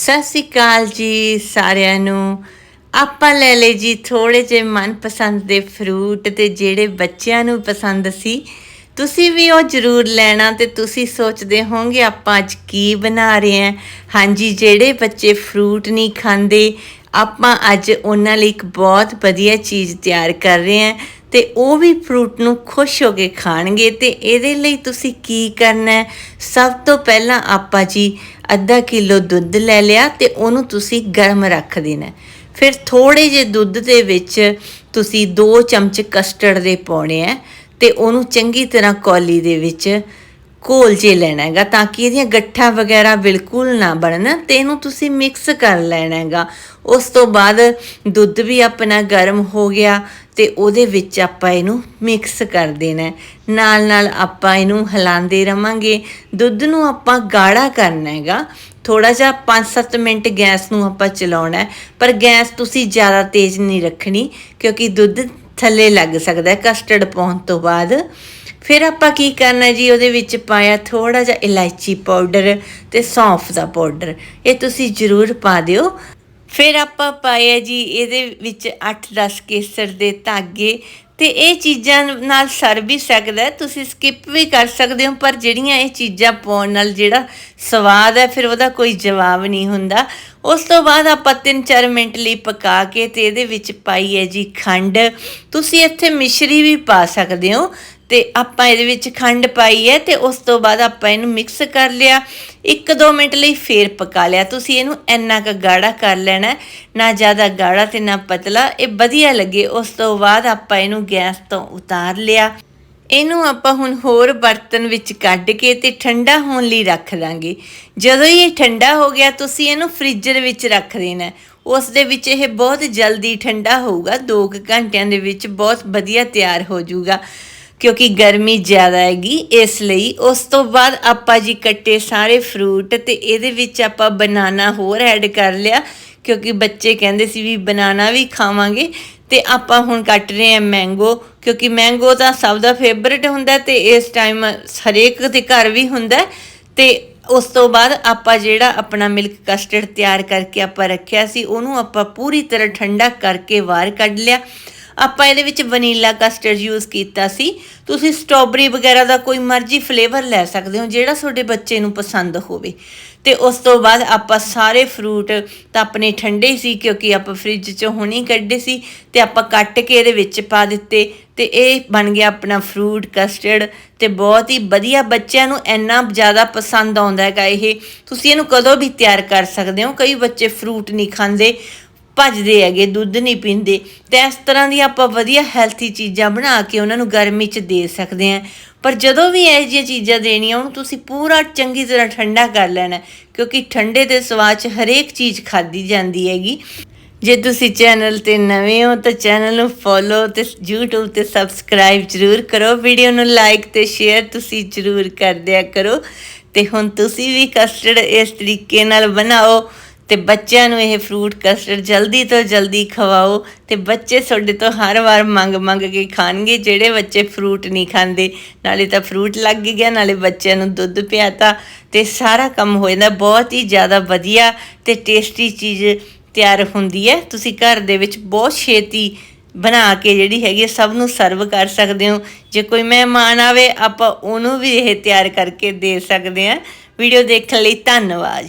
ਸਤਿ ਸ਼੍ਰੀ ਅਕਾਲ ਜੀ ਸਾਰਿਆਂ ਨੂੰ। ਆਪਾਂ ਲੈ ਲਏ ਜੀ ਥੋੜੇ ਜਿਹੇ ਮਨਪਸੰਦ ਦੇ ਫਰੂਟ ਤੇ ਜਿਹੜੇ ਬੱਚਿਆਂ ਨੂੰ ਪਸੰਦ ਸੀ। ਤੁਸੀਂ ਵੀ ਉਹ ਜ਼ਰੂਰ ਲੈਣਾ ਤੇ ਤੁਸੀਂ ਸੋਚਦੇ ਹੋਵੋਗੇ ਆਪਾਂ ਅੱਜ ਕੀ ਬਣਾ ਰਹੇ ਹਾਂ। ਹਾਂਜੀ, ਜਿਹੜੇ ਬੱਚੇ ਫਰੂਟ ਨਹੀਂ ਖਾਂਦੇ, ਆਪਾਂ ਅੱਜ ਉਹਨਾਂ ਲਈ ਇੱਕ ਬਹੁਤ ਵਧੀਆ ਚੀਜ਼ ਤਿਆਰ ਕਰ ਰਹੇ ਹਾਂ। ਤੇ ਉਹ ਵੀ ਫਰੂਟ ਨੂੰ ਖੁਸ਼ ਹੋ ਕੇ ਖਾਣਗੇ। ਤੇ ਇਹਦੇ ਲਈ ਤੁਸੀਂ ਕੀ ਕਰਨਾ ਹੈ? ਸਭ ਤੋਂ ਪਹਿਲਾਂ ਆਪਾਂ ਜੀ ਅੱਧਾ ਕਿਲੋ ਦੁੱਧ ਲੈ ਲਿਆ ਤੇ ਉਹਨੂੰ ਤੁਸੀਂ ਗਰਮ ਰੱਖ ਦੇਣਾ ਫਿਰ ਥੋੜੇ ਜਿਹੇ ਦੁੱਧ ਦੇ ਵਿੱਚ ਤੁਸੀਂ 2 ਚਮਚ ਕਸਟਰਡ ਦੇ ਪਾਉਣੇ ਆ ਤੇ ਉਹਨੂੰ ਚੰਗੀ ਤਰ੍ਹਾਂ ਕੌਲੀ ਦੇ ਵਿੱਚ ਘੋਲ ਜੇ ਲੈਣਾ ਹੈਗਾ ਤਾਂ ਕਿ ਇਹਦੀਆਂ ਗੱਠਾਂ ਵਗੈਰਾ ਬਿਲਕੁਲ ਨਾ ਬਣਨ ਤੇ ਇਹਨੂੰ ਤੁਸੀਂ ਮਿਕਸ ਕਰ ਲੈਣਾ ਹੈਗਾ। ਉਸ ਤੋਂ ਬਾਅਦ ਦੁੱਧ ਵੀ ਆਪਣਾ ਗਰਮ ਹੋ ਗਿਆ ਤੇ ਉਹਦੇ ਵਿੱਚ ਆਪਾਂ ਇਹਨੂੰ ਮਿਕਸ ਕਰ ਦੇਣਾ ਨਾਲ ਨਾਲ ਆਪਾਂ ਇਹਨੂੰ ਹਿਲਾਉਂਦੇ ਰਵਾਂਗੇ। ਦੁੱਧ ਨੂੰ ਆਪਾਂ ਗਾੜਾ ਕਰਨਾ ਹੈਗਾ। ਥੋੜਾ ਜਿਹਾ 5-7 ਮਿੰਟ ਗੈਸ ਨੂੰ ਆਪਾਂ ਚਲਾਉਣਾ ਪਰ ਗੈਸ ਤੁਸੀਂ ਜ਼ਿਆਦਾ ਤੇਜ਼ ਨਹੀਂ ਰੱਖਣੀ, ਕਿਉਂਕਿ ਦੁੱਧ ਥੱਲੇ ਲੱਗ ਸਕਦਾ ਹੈ ਕਸਟਰਡ ਪਾਉਣ ਤੋਂ ਬਾਅਦ। ਫਿਰ ਆਪਾਂ ਕੀ ਕਰਨਾ ਜੀ? ਉਹਦੇ ਵਿੱਚ ਪਾਇਆ ਥੋੜਾ ਜਿਹਾ ਇਲਾਇਚੀ ਪਾਊਡਰ ਤੇ ਸੌਂਫ ਦਾ ਪਾਊਡਰ। ਇਹ ਤੁਸੀਂ ਜ਼ਰੂਰ ਪਾ ਦਿਓ। ਫਿਰ ਆਪਾਂ ਪਾਇਆ ਜੀ ਇਹਦੇ ਵਿੱਚ 8-10 ਕੇਸਰ ਦੇ ਧਾਗੇ ਤੇ ਇਹ ਚੀਜ਼ਾਂ ਨਾਲ ਸਰ ਵੀ ਸਕਦਾ ਤੁਸੀਂ ਸਕਿਪ ਵੀ ਕਰ ਸਕਦੇ ਹੋ, ਪਰ ਜਿਹੜੀਆਂ ਇਹ ਚੀਜ਼ਾਂ ਪਾਉਣ ਨਾਲ ਜਿਹੜਾ ਸਵਾਦ ਹੈ, ਫਿਰ ਉਹਦਾ ਕੋਈ ਜਵਾਬ ਨਹੀਂ ਹੁੰਦਾ। ਉਸ ਤੋਂ ਬਾਅਦ ਆਪਾਂ 3-4 ਮਿੰਟ ਲਈ ਪਕਾ ਕੇ ਤੇ ਇਹਦੇ ਵਿੱਚ ਪਾਈ ਹੈ ਜੀ ਖੰਡ। ਤੁਸੀਂ ਇੱਥੇ ਮਿਸ਼ਰੀ ਵੀ ਪਾ ਸਕਦੇ ਹੋ। ਤੇ ਆਪਾਂ ਇਹਦੇ ਵਿੱਚ ਖੰਡ ਪਾਈ ਹੈ ਤੇ ਉਸ ਤੋਂ ਬਾਅਦ ਆਪਾਂ ਇਹਨੂੰ ਮਿਕਸ ਕਰ ਲਿਆ। 1-2 ਮਿੰਟ ਲਈ ਫੇਰ ਪਕਾ ਲਿਆ। ਤੁਸੀਂ ਇਹਨੂੰ ਇੰਨਾ ਕੁ ਗਾੜਾ ਕਰ ਲੈਣਾ ਨਾ ਜ਼ਿਆਦਾ ਗਾੜਾ ਤੇ ਨਾ ਪਤਲਾ, ਇਹ ਵਧੀਆ ਲੱਗੇ। ਉਸ ਤੋਂ ਬਾਅਦ ਆਪਾਂ ਇਹਨੂੰ ਗੈਸ ਤੋਂ ਉਤਾਰ ਲਿਆ। ਇਹਨੂੰ ਆਪਾਂ ਹੁਣ ਹੋਰ ਬਰਤਨ ਵਿੱਚ ਕੱਢ ਕੇ ਤੇ ਠੰਡਾ ਹੋਣ ਲਈ ਰੱਖ ਦਾਂਗੇ। ਜਦੋਂ ਹੀ ਇਹ ਠੰਡਾ ਹੋ ਗਿਆ, ਤੁਸੀਂ ਇਹਨੂੰ ਫ੍ਰੀਜ਼ਰ ਵਿੱਚ ਰੱਖ ਦੇਣਾ ਉਸ ਦੇ ਵਿੱਚ ਇਹ ਬਹੁਤ ਜਲਦੀ ਠੰਡਾ ਹੋਊਗਾ। 2 ਘੰਟਿਆਂ ਦੇ ਵਿੱਚ ਬਹੁਤ ਵਧੀਆ ਤਿਆਰ ਹੋ ਜਾਊਗਾ। ਕਿਉਂਕਿ ਗਰਮੀ ਜ਼ਿਆਦਾ ਹੈਗੀ, ਇਸ ਲਈ ਉਸ ਤੋਂ ਬਾਅਦ ਆਪਾਂ ਜੀ ਕੱਟੇ ਸਾਰੇ ਫਰੂਟ ਤੇ ਇਹਦੇ ਵਿੱਚ ਆਪਾਂ ਬਨਾਨਾ ਹੋਰ ਐਡ ਕਰ ਲਿਆ, ਕਿਉਂਕਿ ਬੱਚੇ ਕਹਿੰਦੇ ਸੀ ਵੀ ਬਨਾਨਾ ਵੀ ਖਾਵਾਂਗੇ, ਤੇ ਆਪਾਂ ਹੁਣ ਕੱਟ ਰਹੇ ਹਾਂ ਮੈਂਗੋ ਕਿਉਂਕਿ ਮੈਂਗੋ ਤਾਂ ਸਭ ਦਾ ਫੇਵਰਿਟ ਹੁੰਦਾ ਤੇ ਇਸ ਟਾਈਮ ਹਰੇਕ ਦੇ ਘਰ ਵੀ ਹੁੰਦਾ, ਤੇ ਉਸ ਤੋਂ ਬਾਅਦ ਆਪਾਂ ਜਿਹੜਾ ਆਪਣਾ ਮਿਲਕ ਕਸਟਰਡ ਤਿਆਰ ਕਰਕੇ ਆਪਾਂ ਰੱਖਿਆ ਸੀ, ਉਹਨੂੰ ਆਪਾਂ ਪੂਰੀ ਤਰ੍ਹਾਂ ਠੰਡਾ ਕਰਕੇ ਬਾਹਰ ਕੱਢ ਲਿਆ ਆਪਾਂ ਇਹਦੇ ਵਿੱਚ ਵਨੀਲਾ ਕਸਟਰਡ ਯੂਜ਼ ਕੀਤਾ ਸੀ। ਤੁਸੀਂ ਸਟ੍ਰਾਬੇਰੀ ਵਗੈਰਾ ਦਾ ਕੋਈ ਮਰਜ਼ੀ ਫਲੇਵਰ ਲੈ ਸਕਦੇ ਹੋ, ਜਿਹੜਾ ਤੁਹਾਡੇ ਬੱਚੇ ਨੂੰ ਪਸੰਦ ਹੋਵੇ। ਤੇ ਉਸ ਤੋਂ ਬਾਅਦ ਆਪਾਂ ਸਾਰੇ ਫਰੂਟ ਤਾਂ ਆਪਣੇ ਠੰਡੇ ਸੀ, ਕਿਉਂਕਿ ਆਪਾਂ ਫ੍ਰਿਜ ਚੋਂ ਹੁਣੀ ਕੱਢੇ ਸੀ ਤੇ ਆਪਾਂ ਕੱਟ ਕੇ ਇਹਦੇ ਵਿੱਚ ਪਾ ਦਿੱਤੇ। ਤੇ ਇਹ ਬਣ ਗਿਆ ਆਪਣਾ ਫਰੂਟ ਕਸਟਰਡ ਤੇ ਬਹੁਤ ਹੀ ਵਧੀਆ ਬੱਚਿਆਂ ਨੂੰ ਇੰਨਾ ਜ਼ਿਆਦਾ ਪਸੰਦ ਆਉਂਦਾ ਹੈਗਾ ਇਹ। ਤੁਸੀਂ ਇਹਨੂੰ ਕਦੋਂ ਵੀ ਤਿਆਰ ਕਰ ਸਕਦੇ ਹੋ, ਕਈ ਬੱਚੇ ਫਰੂਟ ਨਹੀਂ ਖਾਂਦੇ। ਭੱਜਦੇ ਹੈਗੇ, ਦੁੱਧ ਨਹੀਂ ਪੀਂਦੇ। ਤੇ ਇਸ ਤਰ੍ਹਾਂ ਦੀ ਆਪਾਂ ਵਧੀਆ ਹੈਲਥੀ ਚੀਜ਼ਾਂ ਬਣਾ ਕੇ ਉਹਨਾਂ ਨੂੰ ਗਰਮੀ 'ਚ ਦੇ ਸਕਦੇ ਹਾਂ। ਪਰ ਜਦੋਂ ਵੀ ਇਹ ਜਿਹੀਆਂ ਚੀਜ਼ਾਂ ਦੇਣੀਆਂ, ਉਹਨੂੰ ਤੁਸੀਂ ਪੂਰਾ ਚੰਗੀ ਤਰ੍ਹਾਂ ਠੰਡਾ ਕਰ ਲੈਣਾ ਕਿਉਂਕਿ ਠੰਡੇ ਦੇ ਸਵਾਦ 'ਚ ਹਰੇਕ ਚੀਜ਼ ਖਾਦੀ ਜਾਂਦੀ ਹੈਗੀ। ਜੇ ਤੁਸੀਂ ਚੈਨਲ ਤੇ ਨਵੇਂ ਹੋ, ਤਾਂ ਚੈਨਲ ਨੂੰ ਫੋਲੋ ਤੇ YouTube ਤੇ ਸਬਸਕ੍ਰਾਈਬ ਜਰੂਰ ਕਰੋ। ਵੀਡੀਓ ਨੂੰ ਲਾਈਕ ਤੇ ਸ਼ੇਅਰ ਤੁਸੀਂ ਜਰੂਰ ਕਰ ਦਿਆ ਕਰੋ। ਤੇ ਹੁਣ ਤੁਸੀਂ ਵੀ ਕਸਟਰਡ ਇਸ ਤਰੀਕੇ ਨਾਲ ਬਣਾਓ। ਤੇ ਬੱਚਿਆਂ ਨੂੰ ਇਹ ਫਰੂਟ ਕਸਟਰਡ ਜਲਦੀ ਤੋਂ ਜਲਦੀ ਖਵਾਓ ਤੇ ਬੱਚੇ ਤੁਹਾਡੇ ਤੋਂ ਹਰ ਵਾਰ ਮੰਗ ਮੰਗ ਕੇ ਖਾਣਗੇ, ਜਿਹੜੇ ਬੱਚੇ ਫਰੂਟ ਨਹੀਂ ਖਾਂਦੇ। ਨਾਲੇ ਤਾਂ ਫਰੂਟ ਲੱਗ ਗਿਆ, ਨਾਲੇ ਬੱਚਿਆਂ ਨੂੰ ਦੁੱਧ ਪਿਆਤਾ ਤੇ ਸਾਰਾ ਕੰਮ ਹੋ ਜਾਂਦਾ, ਬਹੁਤ ਹੀ ਜ਼ਿਆਦਾ ਵਧੀਆ ਤੇ ਟੇਸਟੀ ਚੀਜ਼ ਤਿਆਰ ਹੁੰਦੀ ਹੈ। ਤੁਸੀਂ ਘਰ ਦੇ ਵਿੱਚ ਬਹੁਤ ਛੇਤੀ ਬਣਾ ਕੇ ਜਿਹੜੀ ਹੈਗੀ ਹੈ, ਸਭ ਨੂੰ ਸਰਵ ਕਰ ਸਕਦੇ ਹੋ। ਜੇ ਕੋਈ ਮਹਿਮਾਨ ਆਵੇ, ਆਪਾਂ ਉਹਨੂੰ ਵੀ ਇਹ ਤਿਆਰ ਕਰਕੇ ਦੇ ਸਕਦੇ ਹਾਂ। ਵੀਡੀਓ ਦੇਖਣ ਲਈ ਧੰਨਵਾਦ।